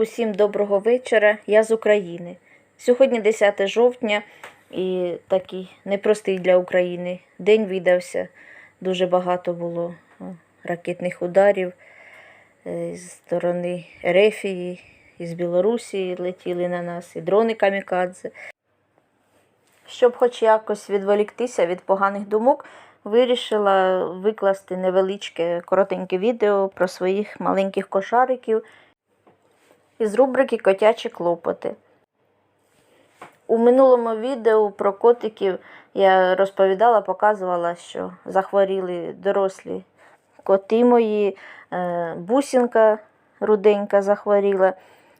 Усім доброго вечора. Я з України. Сьогодні 10 жовтня і такий непростий для України день видався. Дуже багато було ракетних ударів е, з сторони Ерефії, із Білорусі летіли на нас, і дрони камікадзе. Щоб хоч якось відволіктися від поганих думок, вирішила викласти невеличке коротеньке відео про своїх маленьких кошариків із рубрики Котячі клопоти. У минулому відео про котиків я розповідала, показувала, що захворіли дорослі коти мої, е, бусінка руденька захворіла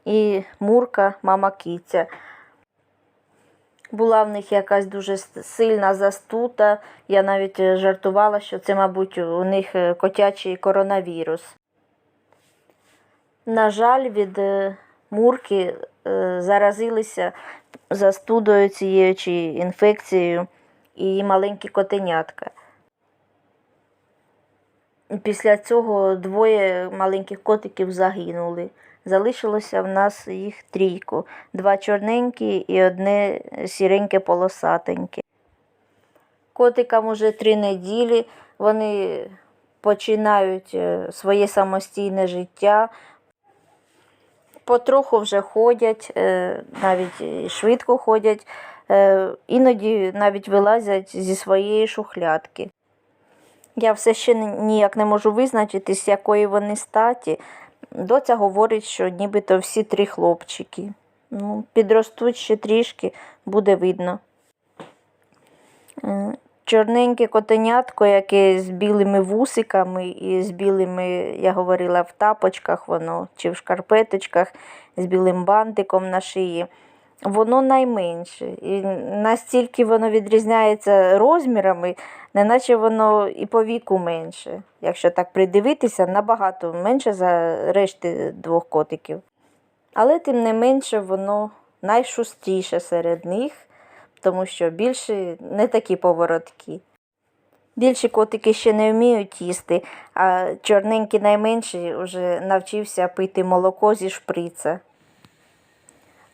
і Мурка, мама киця. Була в них якась дуже сильна застута. Я навіть е, жартувала, що це, мабуть, у них е, котячий коронавірус. На жаль, від е, мурки е, заразилися застудою цією чи інфекцією і маленькі котенятка. Після цього двоє маленьких котиків загинули. Залишилося в нас їх трійко. Два чорненькі і одне сіреньке полосатеньке. Котикам уже три неділі. Вони починають е, своє самостійне життя. Потроху вже ходять, е, навіть швидко ходять, е, іноді навіть вилазять зі своєї шухлядки. Я все ще ніяк не можу визначитись, якої вони статі. Доця говорить, що нібито всі три хлопчики. Ну, підростуть ще трішки, буде видно. Чорненьке котенятко, яке з білими вусиками і з білими, я говорила, в тапочках воно чи в шкарпеточках з білим бантиком на шиї. Воно найменше. І настільки воно відрізняється розмірами, неначе воно і по віку менше. Якщо так придивитися, набагато менше за решти двох котиків. Але тим не менше воно найшустіше серед них, тому що більше не такі повороткі. Більші котики ще не вміють їсти, а чорненький найменший вже навчився пити молоко зі шприца.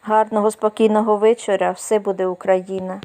Гарного спокійного вечора, все буде Україна.